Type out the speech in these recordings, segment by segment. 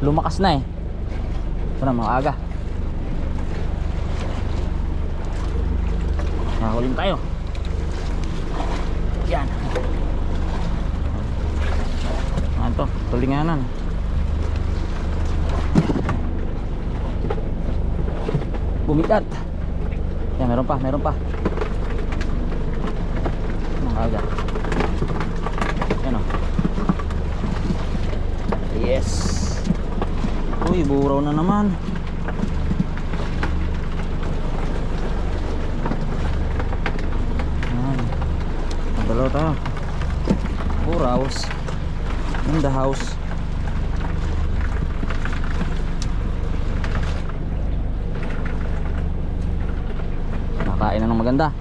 lumakas na eh. Ito na mga aga. Nakahuling tayo. Yan. Ano to? Tulinganan. Bumigat yan meron pa meron pa. Mga aga. Yan o yes uy buraw na naman. Yan. Ang dalawa tayo buraws in the house. Nakain na ng maganda.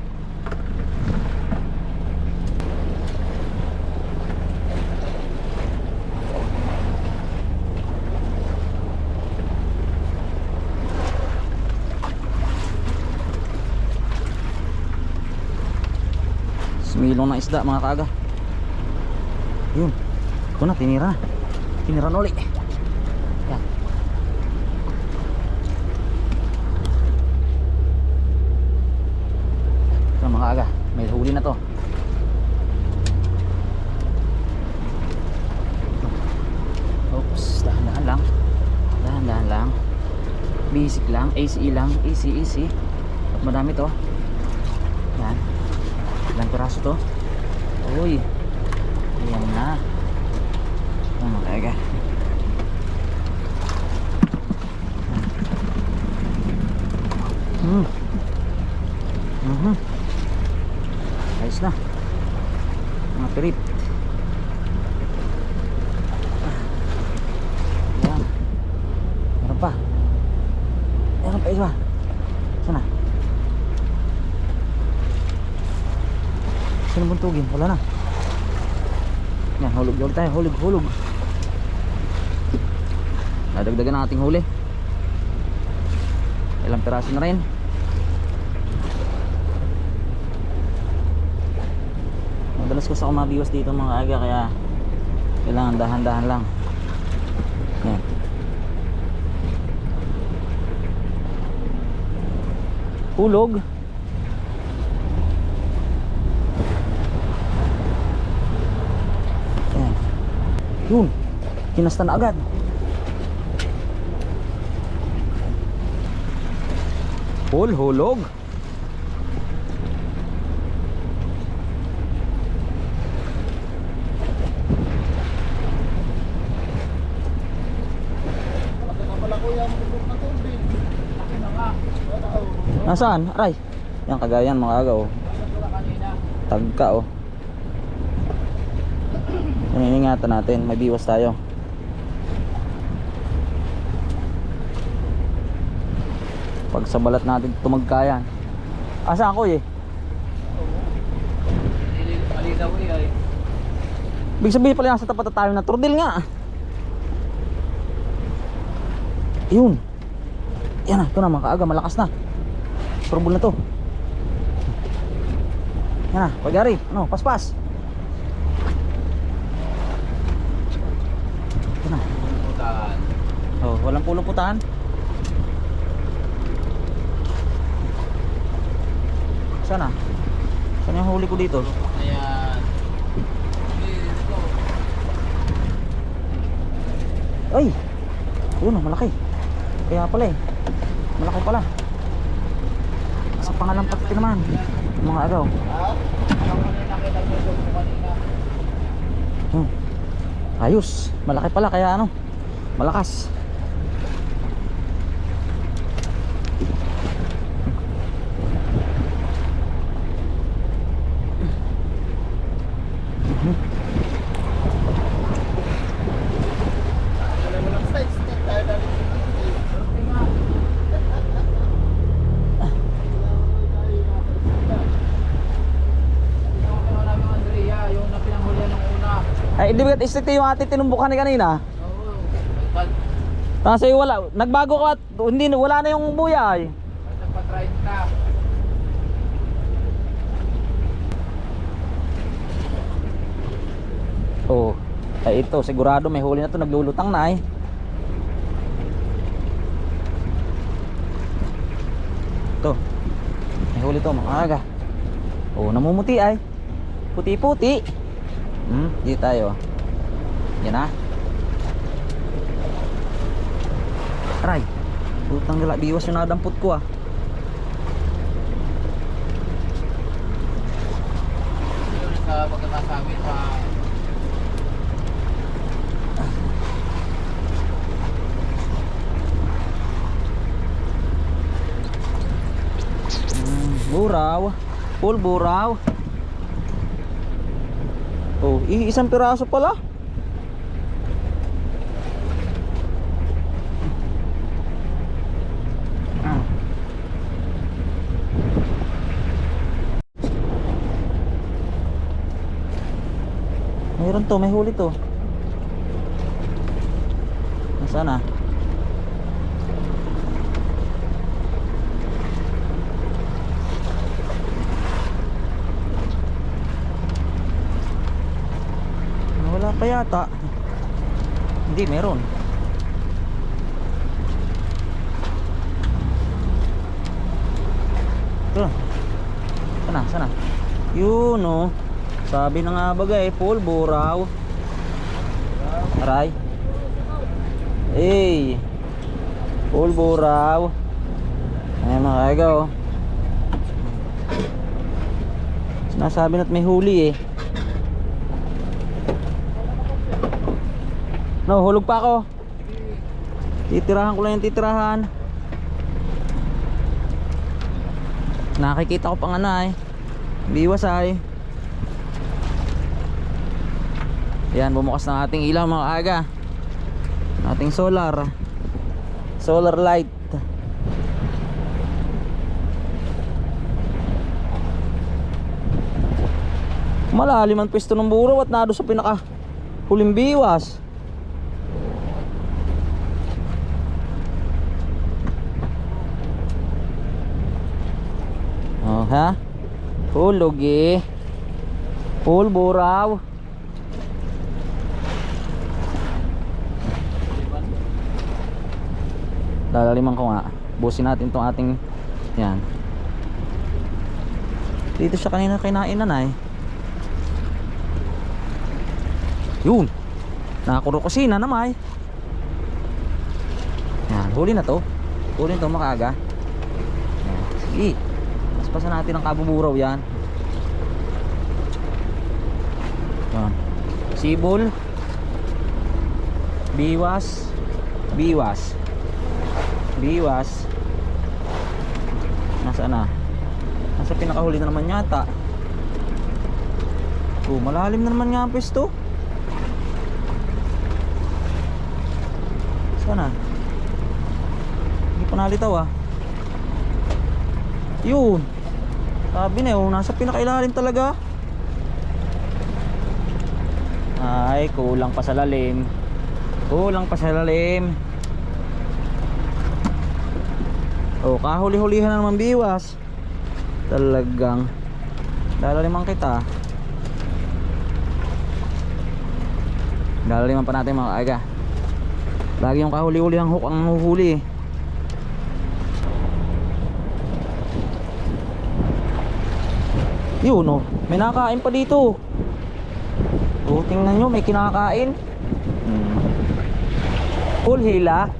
Smilong na isda mga kaga. Yun. Ito na, tinira. Tinira na uli. Yan. Ito mga aga, may huli na to. Oops, dahan-dahan lang. Dahan-dahan lang. Basic lang, ACE lang, easy easy. At madami to. Ilang piraso to? Uy. Ayan na. Ayan mga aga. Hmm. Mhm. Ayos na. Mga trip. Yan. Meron pa. Meron pa isa. Sana. Sino buntugin? Wala na. Yan, hulog ulit tayo. Hulog, hulog. Nadagdagan ang ating huli. Ilang piraso na rin. Madalas ko sa kumabiwas dito mga aga kaya kailangan dahan-dahan lang. Yan. Hulog. Yan. Yun. Kinasta na agad. Hul, hulog. Nasaan? Aray. Yan kagayan mga aga oh. Tagka oh. Iningatan natin, may biwas tayo. Pag sa balat natin tumagkayan. Asa ako eh? Malinaw eh ay. Big sabihin pala nasa tapat na tayo na turdil nga. Yun. Yan na, ito na mga kaaga, malakas na. Turbol na to. Yan na, pagyari. Ano, paspas. Ito na. Putaan. Oh, walang pulong putahan. Sana? Saan yung huli ko dito? Ayan. Ay! Yun malaki. Kaya pala eh. Malaki pala. Sa pangalang pati naman. Mga agaw. Hmm. Ayos. Malaki pala kaya ano. Malakas. Hindi ba stricte yung ating tinumbukan ni kanina? Oo. Kasi wala, nagbago ka at hindi, wala na yung buya eh. Nagpa-try ka. Oh, ay ito sigurado may huli na to naglulutang na eh. To. May huli to mga aga. Oh, namumuti ay. Puti-puti. Hmm, dito tayo. Yan na. Aray. Putang gala, biwas yung nadampot ko ah. Mm, buraw. Full buraw. Oh, isang piraso pala. To, may huli to. Nasaan na? Wala pa yata. Hindi, meron. Ito. Sana, sana. Yun oh. Sabi na nga bagay, full buraw. Aray. Hey. Full buraw. Ayan mga kaiga oh. Sinasabi na't may huli eh. No, hulog pa ako. Titirahan ko lang yung titirahan. Nakikita ko pang ano ay. Biwas ay. Yan, bumukas ng ating ilaw mga aga. Ating solar. Solar light. Malalim ang pwesto ng buraw at nado sa pinaka huling biwas. Oh, ha? Hulog eh. Full buraw. Lalaliman ko nga. Busin natin tong ating yan. Dito siya kanina kinain na eh. Yun. Nakakuro kusina naman. Yan, huli na to. Huli na to makaaga. Yan. Sige. Paspasan natin ang kabuburaw yan. Yan. Sibol. Biwas. Biwas. Biwas. Nasaan na? Nasa pinakahuli na naman yata. Oh, malalim na naman nga ang pwesto. Saan na? Hindi pa nalitaw ah. Yun. Sabi na yun, nasa pinakailalim talaga. Ay, kulang pa sa lalim. Kulang pa sa lalim. Oh, kahuli-hulihan na naman biwas. Talagang lalaliman kita. Lalaliman pa natin mga aga. Lagi yung kahuli-huli ang hook ang huhuli. Yun oh, may nakakain pa dito. Oh, tingnan nyo, may kinakain. Hmm. Full hila.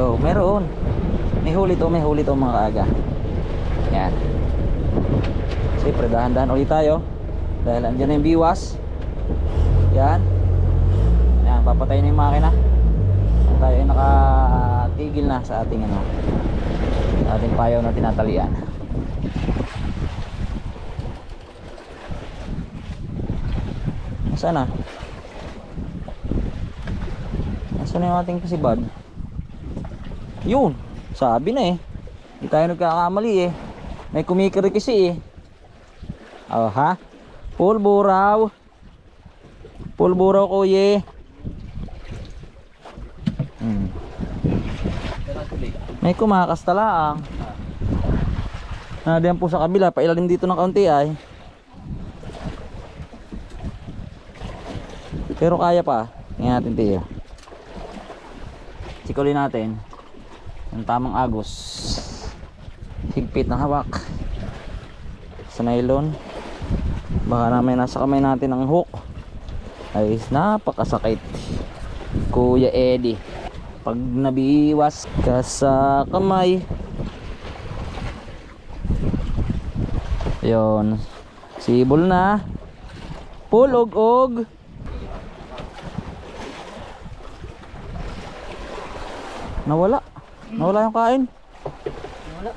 Oh, meron. May huli to, may huli to mga kaaga. Yan. Siyempre, dahan-dahan ulit tayo. Dahil andyan na yung biwas. Yan. Yan, papatayin na yung makina. Tayo ay nakatigil na sa ating ano, sa ating payaw na tinatalian. Nasaan na? Nasaan na yung ating kasibad? Yun! Sabi na eh. Hindi tayo nagkakamali eh. May kumikiri kasi eh. Oh ha? Full buraw. Full buraw kuya. Hmm. May kumakas talaang. Nadiyan po sa kabila, pailalim dito ng kaunti ay. Pero kaya pa. Tingnan natin tiyo. Sikulin natin. Yung tamang agos. Higpit na hawak. Sa nylon. Baka namin nasa kamay natin ang hook. Ay napakasakit. Kuya Eddie. Pag nabiwas ka sa kamay. Ayun. Sibol na. Pulog-og. Nawala. Nawala yung kain. Wala.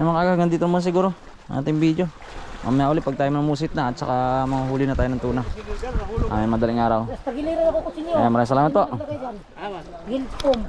Yung mga kagagan dito mo siguro. Ating video. Mamaya ulit pag tayo mamusit na at saka manghuli na tayo ng tuna. Ay madaling araw. Ay maraming salamat po. Gilpom.